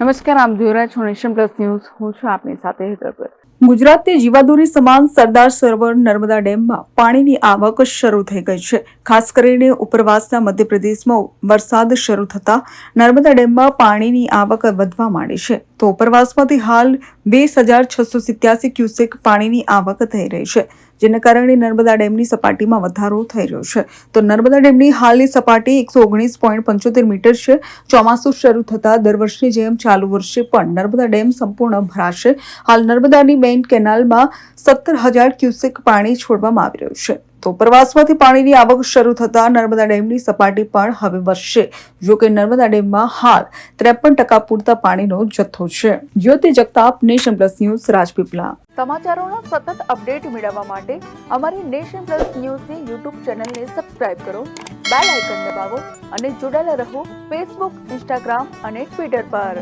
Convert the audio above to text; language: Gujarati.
નમસ્કાર આપ જોઈ રહ્યા છો નેશન પ્લસ ન્યૂઝ. હું છું આપની સાથે હેતર ગુજરાતની જીવાદોરી સમાન સરદાર સરોવર નર્મદા ડેમમાં પાણીની આવક શરૂ થઈ ગઈ છે. ખાસ કરીને ઉપરવાસના મધ્યપ્રદેશમાં વરસાદ શરૂ થતાં નર્મદા ડેમમાં પાણીની આવક વધવા માંડી છે. તો ઉપરવાસમાંથી હાલ વીસ હજાર છસો સિત્યાસી ક્યુસેક પાણીની આવક થઈ રહી છે, જેના કારણે નર્મદા ડેમની સપાટીમાં વધારો થઈ રહ્યો છે. તો નર્મદા ડેમની હાલની સપાટી એકસો ઓગણીસ પોઈન્ટ પંચોતેર મીટર છે. ચોમાસું શરૂ થતાં દર વર્ષની જેમ ચાલુ વર્ષે પણ નર્મદા ડેમ સંપૂર્ણ ભરાશે. હાલ નર્મદાની મેઇન કેનાલમાં સત્તર હજાર ક્યુસેક પાણી છોડવામાં આવી રહ્યું છે. તો પ્રવાસમાંથી પાણીની આવક શરૂ થતાં નર્મદા ડેમની સપાટી પણ હવે વધશે. જો કે નર્મદા ડેમમાં હાલ ત્રેપન ટકા પૂરતા પાણીનો જથ્થો છે. Jyoti Jagtap, Nation Plus News, Rajpipla. સમાચારોના સતત અપડેટ મેળવવા માટે અમારી નેશન પ્લસ ન્યૂઝની યુટ્યુબ ચેનલને સબસ્ક્રાઇબ કરો, બેલ આઇકન દબાવો અને જોડાયેલા રહો ફેસબુક, ઇન્સ્ટાગ્રામ અને ટ્વિટર પર.